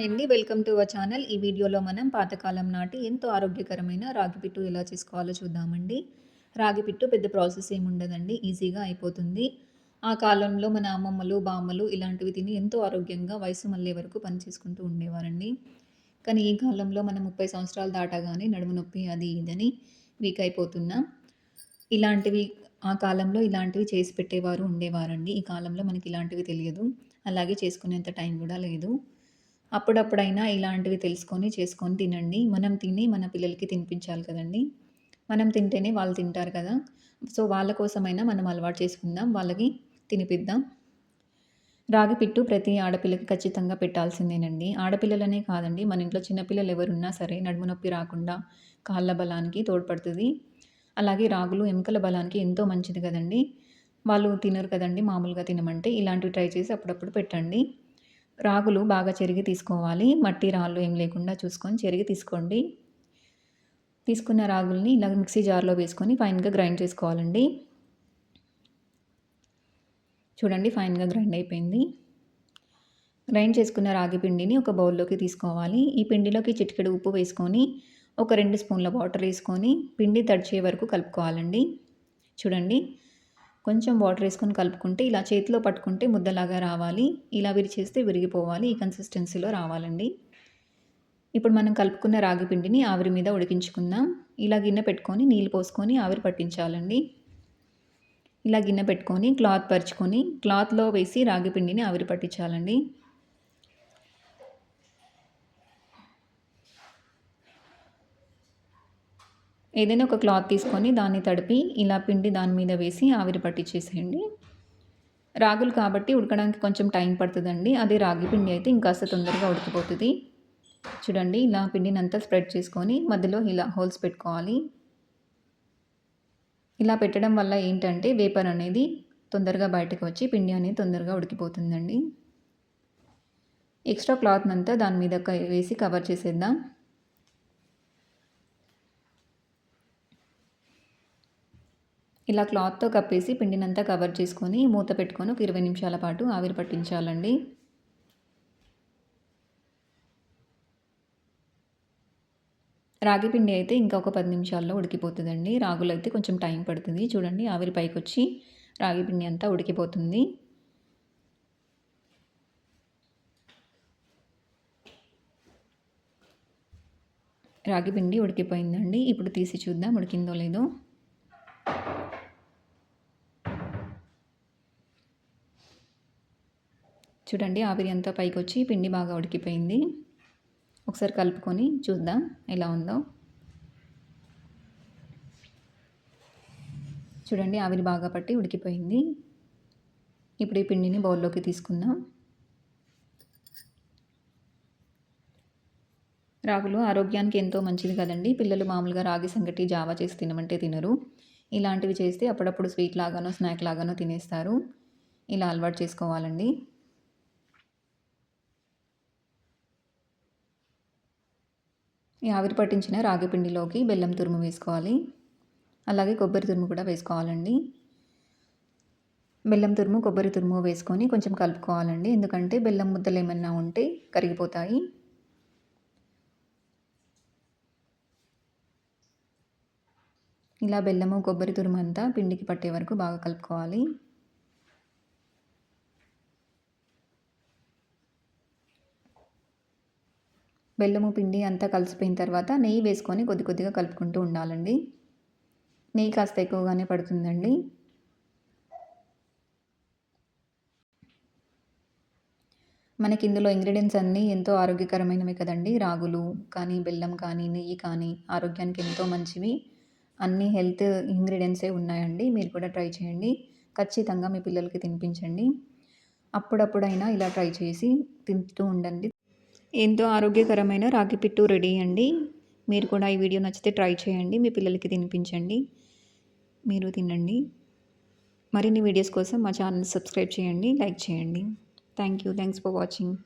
Hi అండి. Welcome to our channel. ఈ వీడియోలో మనం పాతకాలం నాటి ఎంతో ఆరోగ్యకరమైన రాగిపిట్టు ఎలా చేసుకోవాలో చూద్దామండి. రాగిపిట్టు పెద్ద ప్రాసెస్ ఏముండదండి ఈజీగా అయిపోతుంది. ఆ కాలంలో మన అమ్మమ్మలు బామ్మలు ఇలాంటివి తిని ఎంతో ఆరోగ్యంగా వయసు మళ్ళీ వరకు పని చేసుకుంటూ ఉండేవారండి. కానీ ఈ కాలంలో మనం ముప్పై సంవత్సరాలు దాటగానే నడుము నొప్పి అది ఇదని వీక్ అయిపోతున్నాం. ఇలాంటివి ఆ కాలంలో ఇలాంటివి చేసి పెట్టేవారు ఉండేవారండి. ఈ కాలంలో మనకి ఇలాంటివి తెలియదు. అలాగే చేసుకునేంత టైం కూడా లేదు. అప్పుడప్పుడైనా ఇలాంటివి తెలుసుకొని చేసుకొని తినండి. మనం తిని మన పిల్లలకి తినిపించాలి కదండి. మనం తింటేనే వాళ్ళు తింటారు కదా. సో వాళ్ళ కోసమైనా మనం అలవాటు చేసుకుందాం. వాళ్ళకి తినిపిద్దాం. రాగి పిట్టు ప్రతి ఆడపిల్లకి ఖచ్చితంగా పెట్టాల్సిందేనండి. ఆడపిల్లలనే కాదండి. మన ఇంట్లో చిన్నపిల్లలు ఎవరున్నా సరే నడుము నొప్పి రాకుండా కాళ్ళ బలానికి తోడ్పడుతుంది. అలాగే రాగులు ఎముకల బలానికి ఎంతో మంచిది కదండి. వాళ్ళు తినరు కదండి మామూలుగా తినమంటే. ఇలాంటివి ట్రై చేసి అప్పుడప్పుడు పెట్టండి. రాగులు బాగా చెరిగి తీసుకోవాలి. మట్టి రాళ్ళు ఏం లేకుండా చూసుకొని చెరిగి తీసుకోండి. తీసుకున్న రాగుల్ని ఇలా మిక్సీ జార్లో వేసుకొని ఫైన్గా గ్రైండ్ చేసుకోవాలండి. చూడండి ఫైన్గా గ్రైండ్ అయిపోయింది. గ్రైండ్ చేసుకున్న రాగి పిండిని ఒక బౌల్లోకి తీసుకోవాలి. ఈ పిండిలోకి చిటికెడు ఉప్పు వేసుకొని ఒక రెండు స్పూన్ల వాటర్ వేసుకొని పిండి తడిచే వరకు కలుపుకోవాలండి. చూడండి కొంచెం వాటర్ వేసుకొని కలుపుకుంటే ఇలా చేతిలో పట్టుకుంటే ముద్దలాగా రావాలి. ఇలా విరిచేస్తే విరిగిపోవాలి. ఈ కన్సిస్టెన్సీలో రావాలండి. ఇప్పుడు మనం కలుపుకున్న రాగి పిండిని ఆవిరి మీద ఉడికించుకుందాం. ఇలా గిన్నె పెట్టుకొని నీళ్ళు పోసుకొని ఆవిరి పట్టించాలండి. ఇలా గిన్నె పెట్టుకొని క్లాత్ పరుచుకొని క్లాత్లో వేసి రాగి పిండిని ఆవిరి పట్టించాలండి. ఏదైనా ఒక క్లాత్ తీసుకొని దాన్ని తడిపి ఇలా పిండి దాని మీద వేసి ఆవిరి పట్టించేసేయండి రాగులు కాబట్టి ఉడకడానికి కొంచెం టైం పడుతుందండి. అదే రాగి పిండి అయితే ఇంకాస్త తొందరగా ఉడికిపోతుంది. చూడండి ఇలా పిండిని అంతా స్ప్రెడ్ చేసుకొని మధ్యలో ఇలా హోల్స్ పెట్టుకోవాలి. ఇలా పెట్టడం వల్ల ఏంటంటే వేపర్ అనేది తొందరగా బయటకు వచ్చి పిండి అనేది తొందరగా ఉడికిపోతుందండి. ఎక్స్ట్రా క్లాత్ అంతా దాని మీద వేసి కవర్ చేసేద్దాం. ఇలా క్లాత్తో కప్పేసి పిండినంతా కవర్ చేసుకొని మూత పెట్టుకొని ఒక ఇరవై నిమిషాల పాటు ఆవిరి పట్టించాలండి. రాగి పిండి అయితే ఇంకా ఒక పది నిమిషాల్లో ఉడికిపోతుందండి. రాగులు అయితే కొంచెం టైం పడుతుంది. చూడండి ఆవిరి పైకి వచ్చి రాగి పిండి అంతా ఉడికిపోతుంది. రాగి పిండి ఉడికిపోయిందండి. ఇప్పుడు తీసి చూద్దాం ఉడికిందో లేదో. చూడండి ఆవిరి అంతా పైకి వచ్చి పిండి బాగా ఉడికిపోయింది. ఒకసారి కలుపుకొని చూద్దాం ఎలా ఉందో. చూడండి ఆవిరి బాగా పట్టి ఉడికిపోయింది. ఇప్పుడు ఈ పిండిని బౌల్లోకి తీసుకుందాం. రాగులు ఆరోగ్యానికి ఎంతో మంచిది కదండి. పిల్లలు మామూలుగా రాగి సంగటి జావా చేసి తినమంటే తినరు. ఇలాంటివి చేస్తే అప్పుడప్పుడు స్వీట్ లాగానో స్నాక్ లాగానో తినేస్తారు. ఇలా అలవాటు చేసుకోవాలండి. ఈ ఆవిరి పట్టించిన రాగి పిండిలోకి బెల్లం తురుము వేసుకోవాలి. అలాగే కొబ్బరి తురుము కూడా వేసుకోవాలండి. బెల్లం తురుము కొబ్బరి తురుము వేసుకొని కొంచెం కలుపుకోవాలండి. ఎందుకంటే బెల్లం ముద్దలు ఏమన్నా ఉంటే కరిగిపోతాయి. ఇలా బెల్లము కొబ్బరి తురుము అంతా పిండికి పట్టే వరకు బాగా కలుపుకోవాలి. బెల్లము పిండి అంతా కలిసిపోయిన తర్వాత నెయ్యి వేసుకొని కొద్ది కొద్దిగా కలుపుకుంటూ ఉండాలండి. నెయ్యి కాస్త ఎక్కువగానే పడుతుందండి. మనకి ఇందులో ఇంగ్రీడియంట్స్ అన్నీ ఎంతో ఆరోగ్యకరమైనవి కదండి. రాగులు కానీ బెల్లం కానీ నెయ్యి కానీ ఆరోగ్యానికి ఎంతో మంచివి. అన్ని హెల్త్ ఇంగ్రీడియంట్సే ఉన్నాయండి. మీరు కూడా ట్రై చేయండి. ఖచ్చితంగా మీ పిల్లలకి తినిపించండి. అప్పుడప్పుడైనా ఇలా ట్రై చేసి తింటూ ఉండండి. ఎంతో ఆరోగ్యకరమైన రాగి పిట్టు రెడీ అండి. మీరు కూడా ఈ వీడియో నచ్చితే ట్రై చేయండి. మీ పిల్లలకి తినిపించండి. మీరు తినండి. మరిన్ని వీడియోస్ కోసం మా ఛానల్ సబ్స్క్రైబ్ చేయండి. లైక్ చేయండి. Thank you. Thanks for watching.